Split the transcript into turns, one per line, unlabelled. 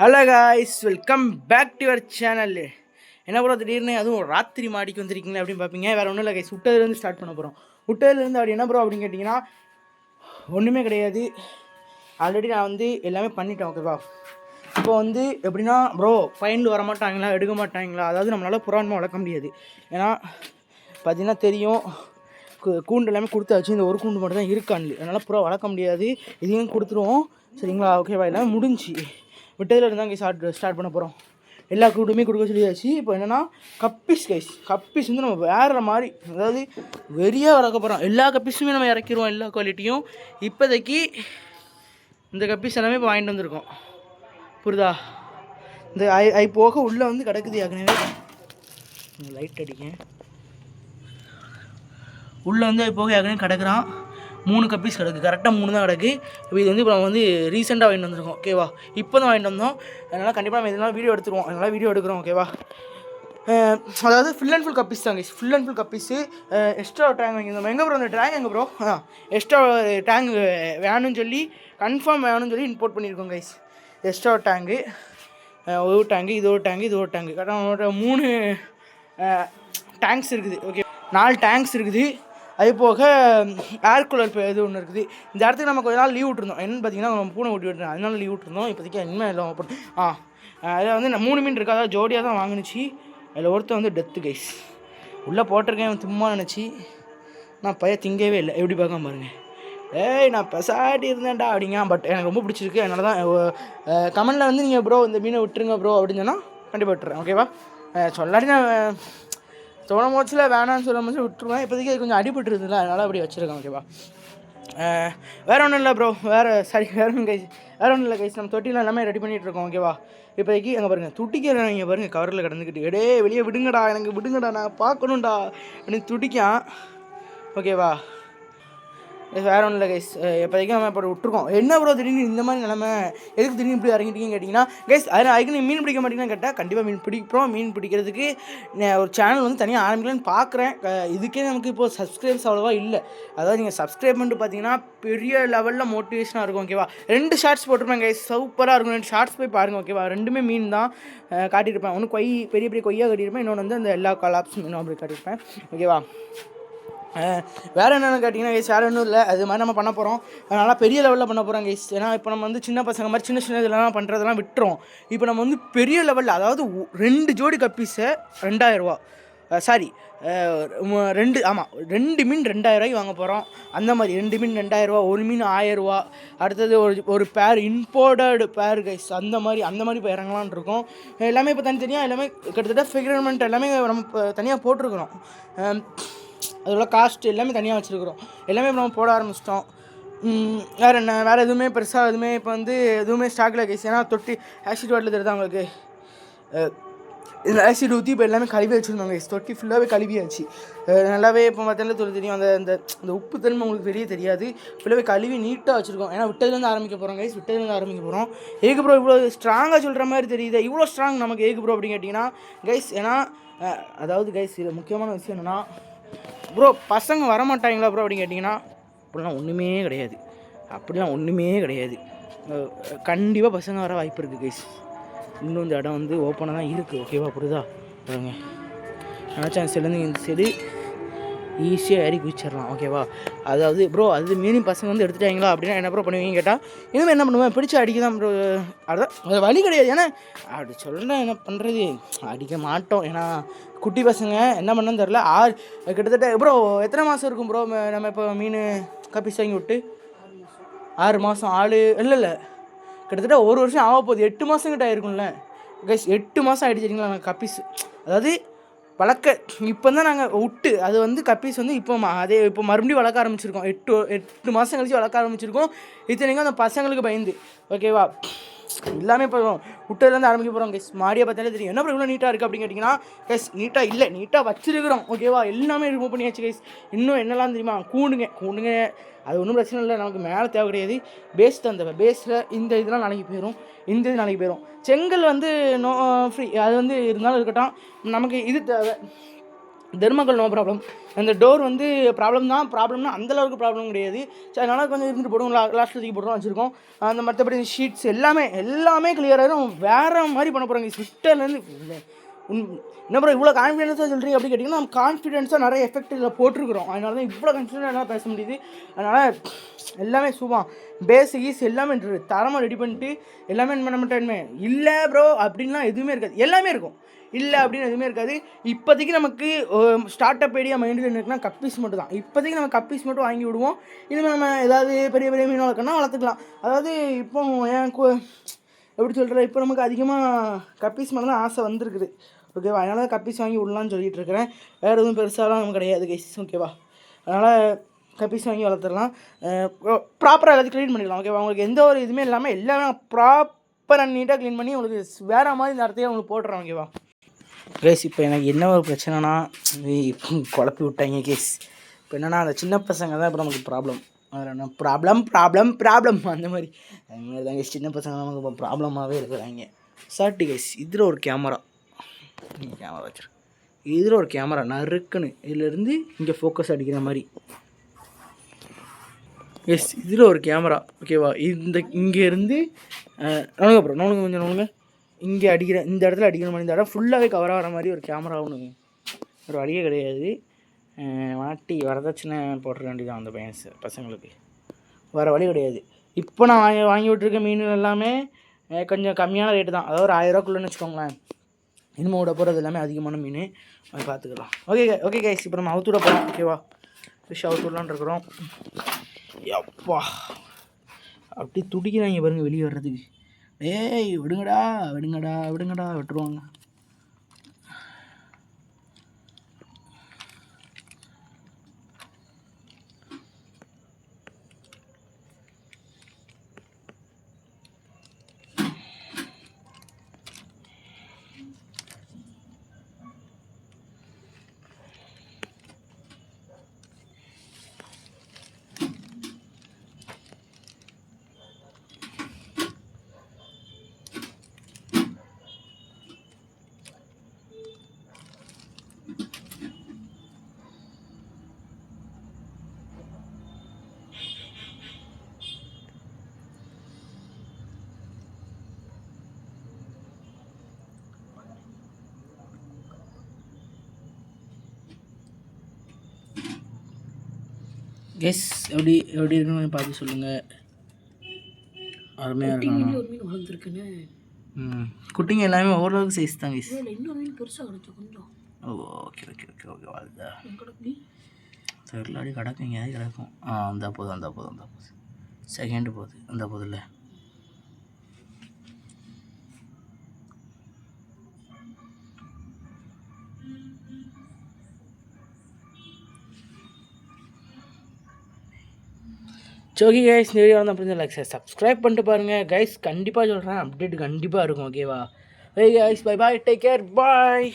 Hello guys welcome back to your channel என்ன bro திடீர்னு அதுவும் ராத்திரி மாடிக்கு வந்திருக்கீங்களா அப்படின்னு பார்ப்பீங்க வேறு ஒன்றும் இல்லை கைஸ் விட்டதுலேருந்து ஸ்டார்ட் பண்ண போகிறோம் விட்டதுலேருந்து அப்படி என்ன ப்ரோ அப்படின்னு கேட்டிங்கன்னா ஒன்றுமே கிடையாது. ஆல்ரெடி நான் வந்து எல்லாமே பண்ணிட்டேன் ஓகேவா இப்போ வந்து எப்படின்னா ப்ரோ ஃபைனில் வர மாட்டாங்களா எடுக்க மாட்டாங்களா? அதாவது நம்மளால் புறாண்மை வளர்க்க முடியாது. ஏன்னா பார்த்தீங்கன்னா தெரியும் கூண்டு எல்லாமே கொடுத்தாச்சு இந்த ஒரு கூண்டு மட்டும் தான் இருக்கான்னு அதனால் புறா வளர்க்க முடியாது. இதையும் கொடுத்துருவோம். சரிங்களா? ஓகேவா எல்லாமே முடிஞ்சு. விட்டதில் இருந்தால் இங்கே ஸ்டார்ட் ஸ்டார்ட் பண்ண போகிறோம் எல்லா கூண்டுமே கொடுக்க சொல்லியாச்சு. இப்போ என்னென்னா கப்பிஸ் கைஸ் கப்பிஸ் வந்து நம்ம வேறு மாதிரி அதாவது வெறியாக வளர்க்க போகிறோம் எல்லா கப்பிஸுமே நம்ம இறக்கிடுவோம் எல்லா குவாலிட்டியும் இப்போதைக்கு இந்த கப்பிஸ் எல்லாமே இப்போ வாங்கிட்டு வந்திருக்கோம். புரியுதா? இந்த ஐ ஐ போக உள்ளே வந்து கிடக்குது ஏற்கனவே. லைட் அடிக்க உள்ளே வந்து ஐ போக ஏற்கனவே கிடக்குறான். மூணு கப்பீஸ் கிடக்கு. கரெக்டாக மூணு தான் கிடக்கு. இது வந்து இப்போ நம்ம வந்து ரீசெண்டாக வாங்கிட்டு வந்திருக்கோம். ஓகேவா இப்போ தான் வாங்கிட்டு வந்தோம். அதனால் கண்டிப்பாக நம்ம இதனால் வீடியோ எடுத்துருவோம். அதனால் வீடியோ எடுக்கிறோம். ஓகேவா அதாவது ஃபுல் அண்ட் ஃபுல் கப்பீஸ் தாங்க ஃபுல் அண்ட் ஃபுல் கப்பீஸு எக்ஸ்ட்ரா டேங்க் வாங்கியிருந்தோம் எங்கே ப்ரோ அந்த டேங்க் எங்கே ப்ரோ ஆ எக்ஸ்ட்ரா டேங்க் வேணும்னு சொல்லி கன்ஃபார்ம் வேணும்னு சொல்லி இம்போர்ட் பண்ணியிருக்கோம் கைஸ் எக்ஸ்ட்ரா டேங்கு ஒரு டேங்கு இது ஒரு டேங்கு இது ஒரு டேங்கு கரெக்டாக மூணு டேங்க்ஸ் இருக்குது. ஓகே நாலு டேங்க்ஸ் இருக்குது. அது போக ஏர் கூலர் இப்போ இது ஒன்று இருக்குது. இந்த இடத்துக்கு நம்ம கொஞ்ச நாள் லீவ் விட்டுருந்தோம். என்னன்னு பார்த்தீங்கன்னா நம்ம பூனை ஓட்டி விட்டுருந்தோம். அதனால லீவ் விட்டுருந்தோம். இப்போதைக்கு என்ன இல்லை போட்டு ஆ அதில் வந்து நான் மூணு மீன் இருக்கா. அதாவது ஜோடியாக தான் வாங்கினுச்சு. அதில் ஒருத்தன் வந்து டெத்து கைஸ் உள்ளே போட்டிருக்கேன் சும்மா நினச்சி. நான் பைய திங்கவே இல்லை. எப்படி பார்க்காம பாருங்கள் ஏய் நான் பெசாட்டி இருந்தேன்டா அப்படிங்க. பட் எனக்கு ரொம்ப பிடிச்சிருக்கு. அதனால தான் கமெண்டில் வந்து நீங்கள் ப்ரோ இந்த மீனை விட்டுருங்க ப்ரோ அப்படின்னு சொன்னால் கண்டிப்பாக விட்டுறேன். ஓகேவா அஹ் சொல்லாட்டி நான் தோண மோச்சில் வேணாம்னு சொல்ல முடிச்சு விட்டுருவேன். இப்போதைக்கு அது கொஞ்சம் அடிபட்டுருதுல அதனால் அப்படி வச்சுருக்கேன் ஓகேவா வேறு வேற ஒன்றும் இல்லை ப்ரோ வேறு சாரி வேற ஒன்றும் கைஸ் வேற ஒன்றும் இல்லை கைஸ் நம்ம தொட்டிலாம் எல்லாமே ரெடி பண்ணிகிட்டு இருக்கோம் ஓகேவா இப்போதைக்கு அங்கே பாருங்கள் துடிக்கிறவங்க பாருங்கள் கவரில் கிடந்துக்கிட்டு. எடே வெளியே விடுங்கடா எனக்கு விடுங்கடா நான் பார்க்கணும்டா அப்படின்னு துடிக்கான். ஓகேவா வேற ஒன்றும் இல்லை கைஸ் இப்போதைக்கு நம்ம இப்போ விட்டுருக்கோம். என்ன ப்ரோ திடீர்னு இந்த மாதிரி நிலமை? எதுக்கு திடீர்னு இப்படி இறங்கிட்டீங்கன்னு கேட்டிங்கன்னா கைஸ் அது அதுக்கு நீங்கள் மீன் பிடிக்க மாட்டீங்கன்னு கேட்டால் கண்டிப்பாக மீன் பிடிக்கிறோம். மீன் பிடிக்கிறதுக்கு ஒரு சேனல் வந்து தனியாக ஆரம்பிக்கலான்னு பார்க்குறேன் இதுக்கே நமக்கு இப்போ சப்ஸ்கிரைப்ஸ் அவ்வளோவா இல்லை. அதாவது நீங்கள் சப்ஸ்கிரைப் பண்ணிட்டு பார்த்தீங்கன்னா பெரிய லெவலில் மோட்டிவேஷனாக இருக்கும் ஓகேவா ரெண்டு ஷார்ட்ஸ் போட்டிருப்பேன் கைஸ் சூப்பராக இருக்கும். ரெண்டு ஷார்ட்ஸ் போய் பாருங்கள் ஓகேவா ரெண்டுமே மீன் தான். காட்டியிருப்பேன். ஒன்று கொய் பெரிய பெரிய கொய்யா கட்டியிருப்பேன். இன்னொன்று வந்து அந்த எல்லா கலாப்ஸ் மீனும் அப்படி காட்டியிருப்பேன் ஓகேவா வேறு என்னென்னு கேட்டிங்கன்னா கைஸ் வேறு ஒன்றும் இல்லை. அது மாதிரி நம்ம பண்ண போகிறோம் நல்லா பெரிய லெவலில் பண்ண போகிறோம் கைஸ் ஏன்னா இப்போ நம்ம வந்து சின்ன பசங்க மாதிரி சின்ன சின்ன இதெல்லாம் பண்ணுறதெல்லாம் விட்டுறோம். இப்போ நம்ம வந்து பெரிய லெவலில் அதாவது ரெண்டு ஜோடி கப்பீஸை ரெண்டாயிரரூவா சாரி ரெண்டு ஆமாம் ரெண்டு மீன் ரெண்டாயிரரூவாய்க்கு வாங்க போகிறோம் அந்த மாதிரி ரெண்டு மீன் ரெண்டாயிரரூவா ஒரு மீன் ஆயிரரூவா அடுத்தது ஒரு ஒரு பேர் இம்போர்ட்டட் பேர் கைஸ் அந்த மாதிரி அந்த மாதிரி இப்போ இறங்கலான் இருக்கோம். எல்லாமே இப்போ தனித்தனியாக எல்லாமே கிட்டத்தட்ட ஃபிகர்மெண்ட் எல்லாமே நம்ம தனியாக போட்டிருக்கிறோம். அதோட காஸ்ட் எல்லாமே தனியாக வச்சுருக்குறோம். எல்லாமே இப்போ நம்ம போட ஆரம்பிச்சிட்டோம். வேறு என்ன? வேறு எதுவுமே பெருசாக எதுவுமே இப்போ வந்து எதுவுமே ஸ்டாக்கில் கேஸ் ஏன்னா தொட்டி ஆசிட் வாட்டில் தெரியுது அவங்களுக்கு இதில் இந்த ஆசிட் ஊற்றி இப்போ எல்லாமே கழுவி வச்சுருந்தாங்க guys. தொட்டி ஃபுல்லாகவே கழுவியாச்சு. நல்லாவே இப்போ பார்த்தோன்னா தொழில் தெரியும். அந்த அந்த அந்த உப்பு தன்மை உங்களுக்கு வெளியே தெரியாது. ஃபுல்லாகவே கழுவி நீட்டாக வச்சுருக்கோம். ஏன்னா விட்டதுலேருந்து ஆரம்பிக்க போகிறோம் கைஸ் விட்டதுலேருந்து ஆரம்பிக்க போகிறோம் ஏக்கு ப்ரோ இவ்வளோ ஸ்ட்ராங்காக சொல்கிற மாதிரி தெரியுது. இவ்வளோ ஸ்ட்ராங் நமக்கு ஏக்கு ப்ரோ அப்படின்னு கேட்டிங்கன்னா கைஸ் ஏன்னா அதாவது கைஸ் இது முக்கியமான விஷயம் என்னென்னா ப்ரோ பசங்க வர மாட்டாங்களா ப்ரோ அப்படின்னு கேட்டிங்கன்னா அப்படிலாம் ஒன்றுமே கிடையாது. அப்படிலாம் ஒன்றுமே கிடையாது. கண்டிப்பாக பசங்க வர வாய்ப்பு இருக்குது கைஸ் இன்னும் இந்த இடம் வந்து ஓப்பனாக தான் இருக்குது ஓகேவா புரியுதா? பாருங்க. நினச்சா அந்த இந்த சைடு ஈஸியாக ஏறி குதிச்சிடலாம் ஓகேவா அதாவது ப்ரோ அது மீறி பசங்க வந்து எடுத்துட்டாங்களா அப்படின்னா என்ன ப்ரோ பண்ணுவீங்க கேட்டால் இனிமேல் என்ன பண்ணுவேன்? பிடிச்சி அடிக்க தான் ப்ரோ அதான் அது வழி கிடையாது. ஏன்னா அப்படி சொல்கிறேன் என்ன பண்ணுறது அடிக்க மாட்டோம். ஏன்னா குட்டி பசங்க என்ன பண்ணன்னு தெரில ஆறு கிட்டத்தட்ட ப்ரோ எத்தனை மாதம் இருக்கும் ப்ரோ நம்ம இப்போ மீன் கப்பிஸ் வாங்கி விட்டு? ஆறு மாதம் ஆள் இல்லை இல்லை. கிட்டத்தட்ட ஒரு வருஷம் ஆக போகுது எட்டு மாதம் கிட்ட ஆயிருக்கும்ல. கைஸ் எட்டு மாதம் ஆகிடுச்சிங்களா நாங்கள் கப்பீஸ். அதாவது வளர்க்க இப்போ தான் நாங்கள் விட்டு அது வந்து கப்பீஸ் வந்து இப்போ ம- அதே இப்போ மறுபடியும் வளர்க்க ஆரம்பிச்சிருக்கோம். எட்டு எட்டு மாதம் கழிச்சு வளர்க்க ஆரம்பிச்சிருக்கோம். இத்தனைக்கும் அந்த பசங்களுக்கு பயந்து. ஓகேவா? எல்லாமே இப்போ விட்டதுலேருந்து ஆரம்பிக்க போகிறோம் கைஸ் மாடியை பார்த்தாலே தெரியும். என்ன இவ்வளோ நீட்டாக இருக்குது அப்படின்னு கேட்டிங்கன்னா கைஸ் நீட்டாக இல்லை. நீட்டாக வச்சிருக்கிறோம். ஓகேவா எல்லாமே ரிமூவ் பண்ணியாச்சு கைஸ் இன்னும் என்னெல்லாம் தெரியுமா? கூண்டுங்க. கூண்டுங்க. அது ஒன்றும் பிரச்சனை இல்லை. நமக்கு மேலே தேவை கிடையாது. பேஸ் அந்த பேஸில் இந்த இதெல்லாம் நாளைக்கு போயிடும் இந்த இது நாளைக்கு போயிடும் செங்கல் வந்து நோ ஃப்ரீ அது வந்து இருந்தாலும் இருக்கட்டும். நமக்கு இது தேவை. தெர்மக்கல் நோ ப்ராப்ளம் அந்த டோர் வந்து ப்ராப்ளம் தான். ப்ராப்ளம்னா அந்தளவுக்கு ப்ராப்ளம் கிடையாது. சரி அதனால் கொஞ்சம் இருந்துட்டு போடுவோம். லா லாஸ்ட் தூக்கி போடுறோம் வச்சுருக்கோம். அந்த மற்றபடி ஷீட்ஸ் எல்லாமே எல்லாமே கிளியராகிடும் வேறு மாதிரி பண்ண போகிறாங்க சிஸ்டர்லேருந்து என்ன ப்ரோ இவ்வளோ கான்ஃபிடென்ஸாக சொல்கிறீங்க அப்படி கேட்டிங்கன்னா நம்ம கான்ஃபிடென்ஸாக நிறைய எஃபெக்ட் இதில் போட்டிருக்கிறோம். அதனால தான் இவ்வளோ கான்ஃபிடென்ட்டாக பேச முடியுது. அதனால் எல்லாமே சும்மா பேசிக்ஸ் எல்லாமே தரமாக ரெடி பண்ணிட்டு எல்லாமே என்ன பண்ண இல்லை ப்ரோ அப்படின்லாம் எதுவுமே இருக்காது. எல்லாமே இருக்கும். இல்லை அப்படின்னு எதுவுமே இருக்காது. இப்போதைக்கு நமக்கு ஸ்டார்ட் அப் ஐடியா மைண்டில் இருக்குன்னா கப்பீஸ் மட்டும் தான். இப்போதைக்கு நம்ம கப்பீஸ் மட்டும் வாங்கி விடுவோம். இனிமேல் நம்ம ஏதாவது பெரிய பெரிய மீன் வளர்க்கணும்னா வளர்த்துக்கலாம். அதாவது இப்போ என் எப்படி சொல்கிறேன் இப்போ நமக்கு அதிகமாக கப்பீஸ் மேலே தான் ஆசை வந்திருக்குது. ஓகேவா அதனால் தான் கப்பீஸ் வாங்கி விடலான்னு சொல்லிகிட்டு இருக்கிறேன். வேறு எதுவும் பெருசாலாம் நமக்கு கிடையாது கைஸ் ஓகேவா அதனால் கப்பீஸ் வாங்கி வளர்த்துடலாம். ப்ராப்பராக எல்லாத்தையும் க்ளீன் பண்ணிடலாம். ஓகேவா உங்களுக்கு எந்த ஒரு இதுவுமே இல்லாமல் எல்லாமே ப்ராப்பராக நீட்டாக க்ளீன் பண்ணி உங்களுக்கு வேறு மாதிரி இந்த இடத்தையே உங்களுக்கு போட்டுறேன். ஓகேவா கேஸ் இப்போ எனக்கு என்ன ஒரு பிரச்சனைனா குழப்பி விட்டாங்க கேஸ் இப்போ என்னென்னா அந்த சின்ன பசங்க தான் இப்போ நமக்கு ப்ராப்ளம் அதில் ப்ராப்ளம் ப்ராப்ளம் ப்ராப்ளம் அந்த மாதிரி. அந்த மாதிரி தான் சின்ன பசங்க நமக்கு இப்போ ப்ராப்ளமாகவே இருக்கிறாங்க. சாட்டி கைஸ் இதில் ஒரு கேமரா கேமரா வச்சிரு. இதில் ஒரு கேமரா நறுக்குன்னு இதிலேருந்து இங்கே ஃபோக்கஸ் அடிக்கிற மாதிரி. எஸ் இதில் ஒரு கேமரா ஓகேவா இந்த இங்கேருந்து நோனுங்க அப்புறம் நோனுங்க கொஞ்சம் நோனுங்க இங்கே அடிக்கிற இந்த இடத்துல அடிக்கிற மாதிரி இந்த இடம் ஃபுல்லாகவே கவர் ஆகிற மாதிரி ஒரு கேமரா ஒன்று ஒரு வழியே கிடையாது. வாட்டி வரதட்சணை போட்டுற வேண்டியதான் அந்த பையன் பசங்களுக்கு. வேறு வழி கிடையாது. இப்போ நான் வாங்கி வாங்கி விட்ருக்க மீன் எல்லாமே கொஞ்சம் கம்மியான ரேட்டு தான். அதாவது ஒரு ஆயிரரூவாக்குள்ளேன்னு வச்சுக்கோங்களேன். இனிமே விட போகிறது எல்லாமே அதிகமான மீன். அதை பார்த்துக்கலாம் ஓகே ஓகே கைஸ் இப்போ நம்ம அவுத்து விட போகிறோம் ஓகேவா ஃபிஷ் அவுத்து இருக்கிறோம். எப்பா அப்படி துடிக்கிறாங்க பாருங்கள் வெளியே வர்றதுக்கு. ஏய் விடுங்கடா விடுங்கடா விடுங்கடா விட்டுருவாங்க. கெஸ் எப்படி எப்படி இருக்குன்னு பார்த்து சொல்லுங்கள் அருமையாக இருக்கணும்.
ஒரு மீன் வளர்ந்துருக்குன்னு
ம். குட்டிங்க எல்லாமே ஓரளவுக்கு சைஸ் தான் கெஸ்
இல்லை இன்னொரு மீன் பெருசாக கிடைச்சா கொஞ்சம்.
ஓகே ஓகே ஓகே ஓகே வாழ்தா
எங்கடப்படி
தெருளாடி கிடக்கும் கிடக்கும். ஆ அந்த போதும் அந்த போதும் அந்த போதும். செகண்டு போகுது அந்த போதில்ல ஓகே கைஸ் இந்த வீடியோ வந்து அப்படி லைக் சப்ஸ்கிரைப் பண்ணிட்டு பாருங்கள் கைஸ் கண்டிப்பாக சொல்கிறேன் அப்டேட் கண்டிப்பாக இருக்கும் ஓகேவா okay guys bye bye take care bye